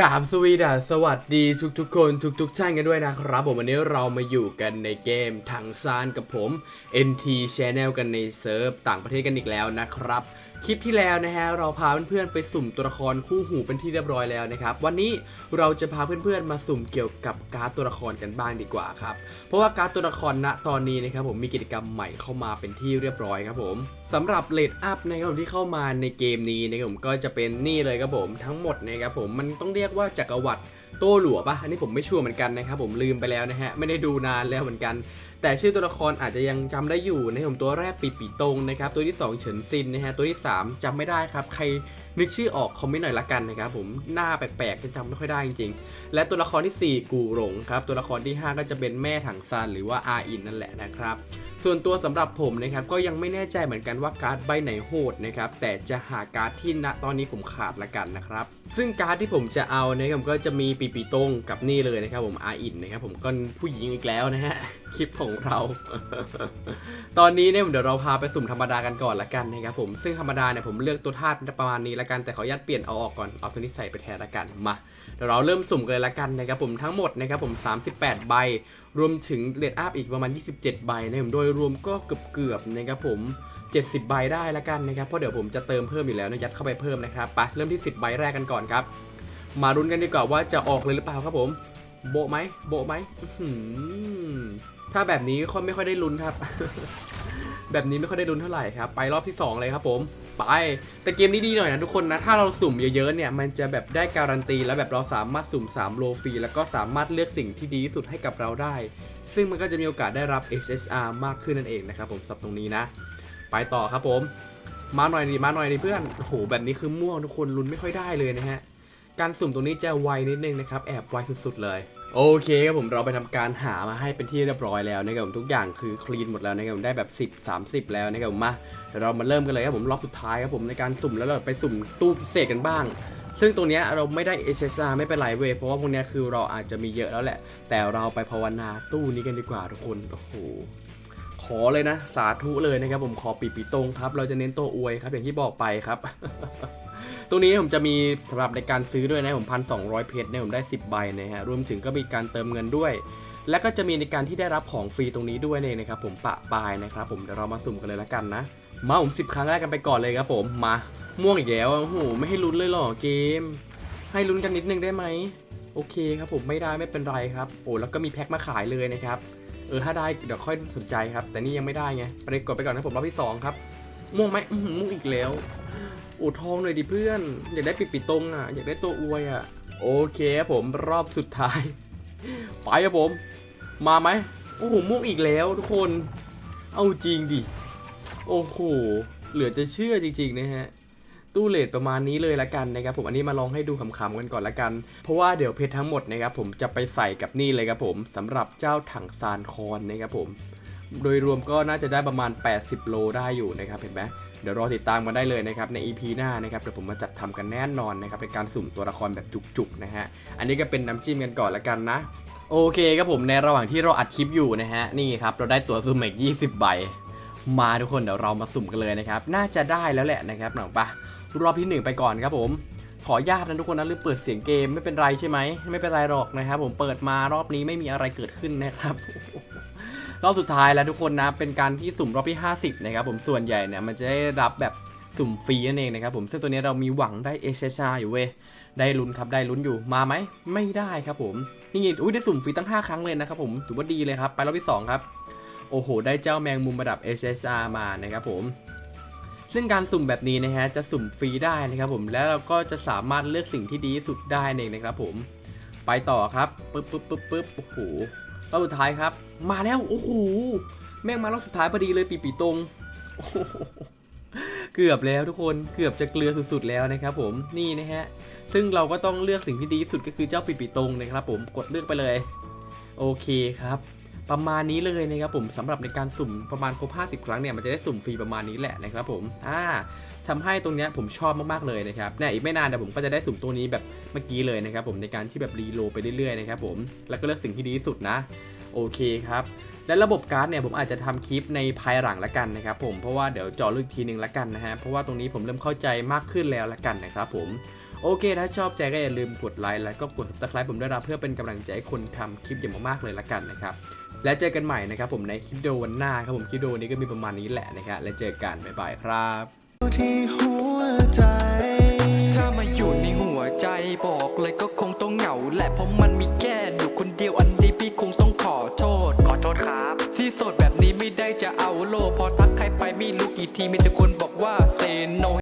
กราบสวีดัสสวัสดีทุกทุกคนทุกทุกท่านกันด้วยนะครับ ผมวันนี้เรามาอยู่กันในเกมถังซานกับผม NT Channel กันในเซิร์ฟต่างประเทศกันอีกแล้วนะครับ คลิปที่แล้วนะฮะเราพาเพื่อนๆไปสุ่มตัวละครคู่หูเป็นที่เรียบร้อยแล้วนะครับ วันนี้เราจะพาเพื่อนๆมาสุ่มเกี่ยวกับการ์ดตัวละครกันบ้างดีกว่าครับเพราะว่าการ์ดตัวละครณตอนนี้นะครับผมมีกิจกรรมใหม่เข้ามาเป็นที่เรียบร้อยครับผมสำหรับเลดอัพนะครับผมที่เข้ามาในเกมนี้นะครับผมก็จะเป็นนี่เลยครับผมทั้งหมดนะครับผมมันต้องเรียกว่าจักรวรรดิ โต้หลัวปะอันนี้ผมไม่ชัวร์เหมือนกันนะครับผมลืมไปแล้วนะฮะไม่ได้ดูนานแล้วเหมือนกัน แต่ชื่อตัวละครอาจจะยังจำได้อยู่ในผมตัวแรกปีปีตรงนะครับตัวที่ 2 เฉินซินนะฮะตัวที่ 3จำไม่ได้ครับ ใครนึกชื่อออกคอมเมนต์หน่อยละกันนะครับผมหน้าแปลกๆจะจำไม่ค่อยได้จริงๆ และตัวละครที่ 4 กูหลงครับตัวละครที่ 5 ก็จะเป็นแม่ถังซานหรือว่าอาอินนั่นแหละนะครับ ส่วนตัวสำหรับผมนะครับก็ยังไม่แน่ใจเหมือนกันว่าการ์ดใบไหนโหดนะครับแต่จะหาการ์ดที่ณตอนนี้ผมขาดละกันนะครับซึ่งการ์ดที่ผมจะเอานะครับก็จะมีปีปีตงกับนี่เลยนะครับผมอาอินนะครับผมก็ผู้หญิงอีกแล้วนะฮะ คลิปของเรา ตอนนี้เนี่ยเดี๋ยวเราพาไปสุ่มธรรมดากันก่อนละกันนะครับผม ซึ่งธรรมดาเนี่ยผมเลือกตัวธาตุประมาณนี้ละกันแต่ขออนุญาตเปลี่ยนเอาออกก่อนเอาตัวนี้ใส่ไปแทนละกันมาเดี๋ยวเราเริ่มสุ่มกันเลยละกันนะครับผมทั้งหมดนะครับผม 38 ใบ รวมถึงเลดอัพอีกประมาณ 27 ใบนะครับผมโดยรวมก็เกือบเกือบๆนะครับผม70 ใบได้ละกันนะครับเพราะเดี๋ยวผมจะเติมเพิ่มอยู่แล้วนะยัดเข้าไปเพิ่มนะครับไปเริ่มที่ 10 ใบแรกกันก่อนครับมารุ้นกันดีกว่าว่าจะออกเลยหรือเปล่าครับผม โบะไหมโบะไหมถ้าแบบนี้ค่อยไม่ค่อยได้ลุ้นครับ แบบนี้ไม่ค่อยได้ลุ้นเท่าไหร่ครับ ไปรอบที่ 2 เลยครับผมไปแต่เกมนี้ดีหน่อยนะทุกคนนะถ้าเราสุ่มเยอะๆเนี่ยมันจะแบบได้การันตีแล้วแบบเราสามารถสุ่ม3โลฟรีแล้วก็สามารถเลือกสิ่งที่ดีที่สุดให้กับเราได้ ซึ่งมันก็จะมีโอกาสได้รับ HSR มากขึ้นนั่นเองนะครับผมสับตรงนี้นะ ไปต่อครับผม มาหน่อยดิมาหน่อยดิเพื่อนโอ้โหแบบนี้คือม่วงทุกคนลุ้นไม่ค่อยได้เลยนะฮะ การสุ่มตรงนี้จะไวนิดนึงนะครับ แอบไวสุดๆเลยโอเคครับผมเราไปทำการหามาให้เป็นที่เรียบร้อยแล้วนะครับผมทุกอย่างคือคลีนหมดแล้วนะครับผมได้แบบ 10 30 แล้วนะครับผมมาเรามาเริ่มกันเลยครับผมรอบสุดท้ายครับผมในการสุ่มแล้วเราไปสุ่มตู้พิเศษกันบ้าง ซึ่งตรงเนี้ยเราไม่ได้ SSR ไม่เป็นไรเว้ยเพราะว่าพวกเนี้ยคือเราอาจจะมีเยอะแล้วแหละ แต่เราไปภาวนาตู้นี้กันดีกว่าทุกคนโอ้โหขอเลยนะ สาธุเลยนะครับผมขอปีปีตรงครับ เราจะเน้นตัวอวยครับอย่างที่บอกไปครับ ตรงนี้ผมจะมีสำหรับในการซื้อด้วยนะผมพันสองเพชรเนี่ยผมได้ 10 ใบนะฮะรวมถึงก็มีการเติมเงินด้วย และก็จะมีในการที่ได้รับของฟรีตรงนี้ด้วยเนี่ยนะครับผมปะปายนะครับผมเดี๋ยวเรามาสุ่มกันเลยละกันนะมาผมสิบครั้งแรกกันไปก่อนเลยครับผมมาม่วงอีกแล้วโอ้โหไม่ให้ลุ้นเลยหรอเกม ให้ลุ้นกันนิดนึงได้ไหมโอเคครับผมไม่ได้ไม่เป็นไรครับโอ้แล้วก็มีแพ็คมาขายเลยนะครับเออถ้าได้เดี๋ยวค่อยสนใจครับ แต่นี่ยังไม่ได้ไงไปกดไปก่อนนะผมรอบที่สองครับ ม่วงไหมม่วงอีกแล้วโอ้ทองเลยดิเพื่อน อยากได้ปิดปิดตรงอะ อยากได้ตัวอวยอะ โอเคครับผมรอบสุดท้าย ไปครับผม มาไหมโอ้โหม่วงอีกแล้วทุกคน เอาจริงดิ โอ้โห เหลือจะเชื่อจริง ๆ นะฮะตู้เลทประมาณนี้เลยละกันนะครับผมอันนี้มาลองให้ดูขำๆกันก่อนละกัน เพราะว่าเดี๋ยวเพชรทั้งหมดนะครับผมจะไปใส่กับนี่เลยครับผมสำหรับเจ้าถังซานคอนนะครับผม โดยรวมก็น่าจะได้ประมาณ 80 โลได้อยู่นะครับเห็นไหมเดี๋ยวรอติดตามกันได้เลยนะครับใน EP หน้านะครับเดี๋ยวผมมาจัดทำกันแน่นอนนะครับเป็นการสุ่มตัวละครแบบจุกๆนะฮะอันนี้ก็เป็นน้ำจิ้มกันก่อนละกันนะ โอเคครับผมในระหว่างที่เราอัดคลิปอยู่นะฮะนี่ครับเราได้ตัวสุ่มอีก20 ใบ มาทุกคนเดี๋ยวเรามาสุ่มกันเลยนะครับน่าจะได้แล้วแหละนะครับหนังปะรอบที่หนึ่งไปก่อนครับผมขอญาตนะทุกคนนะหรือเปิดเสียงเกมไม่เป็นไรใช่ไหมไม่เป็นไรหรอกนะครับผมเปิดมารอบนี้ไม่มีอะไรเกิดขึ้นนะครับ รอบสุดท้ายแล้วทุกคนนะ เป็นการที่สุ่มรอบที่ 50 นะครับผม ส่วนใหญ่เนี่ยมันจะได้รับแบบสุ่มฟรีนั่นเองนะครับผม ซึ่งตัวนี้เรามีหวังได้ SSR อยู่เว้ย ได้ลุ้นครับ ได้ลุ้นอยู่ มาไหม ไม่ได้ครับผม นี่ไงอุ้ยได้สุ่มฟรีตั้ง 5 ครั้งเลยนะครับผม ถือว่าดีเลยครับ ไปรอบที่ 2 ครับ โอ้โห ได้เจ้าแมงมุมระดับ SSR มานะครับผมซึ่งการสุ่มแบบนี้นะฮะจะสุ่มฟรีได้นะครับผมแล้วเราก็จะสามารถเลือกสิ่งที่ดีที่สุดได้เองนะครับผม ไปต่อครับปึ๊บปึ๊บปึ๊บปึ๊บโอ้โห รอบสุดท้ายครับ มาแล้ว โอ้โห แม่งมารอบสุดท้ายพอดีเลยปีปีตรงเกือบแล้วทุกคนเกือบจะเกลือสุดๆแล้วนะครับผมนี่นะฮะ ซึ่งเราก็ต้องเลือกสิ่งที่ดีที่สุดก็คือเจ้าปีปีตรงนะครับผมกดเลือกไปเลย โอเคครับ ประมาณนี้เลยนะครับผมสำหรับในการสุ่มประมาณครบ50 ครั้งเนี่ยมันจะได้สุ่มฟรีประมาณนี้แหละนะครับผมอ่าทำให้ตรงนี้ผมชอบมากๆเลยนะครับเนี่ยอีกไม่นานเดี๋ยวผมก็จะได้สุ่มตัวนี้แบบเมื่อกี้เลยนะครับผมในการที่แบบรีโลไปเรื่อยๆนะครับผมแล้วก็เลือกสิ่งที่ดีที่สุดนะ โอเคครับและระบบการ์ดเนี่ยผมอาจจะทำคลิปในภายหลังละกันนะครับผมเพราะว่าเดี๋ยวเจาะลึกทีหนึ่งละกันนะฮะเพราะว่าตรงนี้ผมเริ่มเข้าใจมากขึ้นแล้วละกันนะครับผมโอเค ถ้าชอบใจก็อย่าลืมกดไลค์แล้วก็กด subscribe ผมด้วยนะเพื่อเป็นกำลังใจให้คนทำคลิปอย่างมากๆเลยละกันนะครับ และเจอกันใหม่นะครับผมในคลิปวิดีโอวันหน้าครับผมคลิปวิดีโอนี้ก็มีประมาณนี้แหละนะครับและเจอกันบ๊ายบายครับที่หัวใจ ถ้ามาอยู่ในหัวใจบอกเลยก็คงต้องเหงา และเพราะมันมีแค่อยู่คนเดียวอันนี้พี่คงต้องขอโทษ ขอโทษครับ ที่โสดแบบนี้ไม่ได้จะเอาโลกพอทักใครไปไม่รู้กี่ทีมีแต่คนบอกว่าเซโน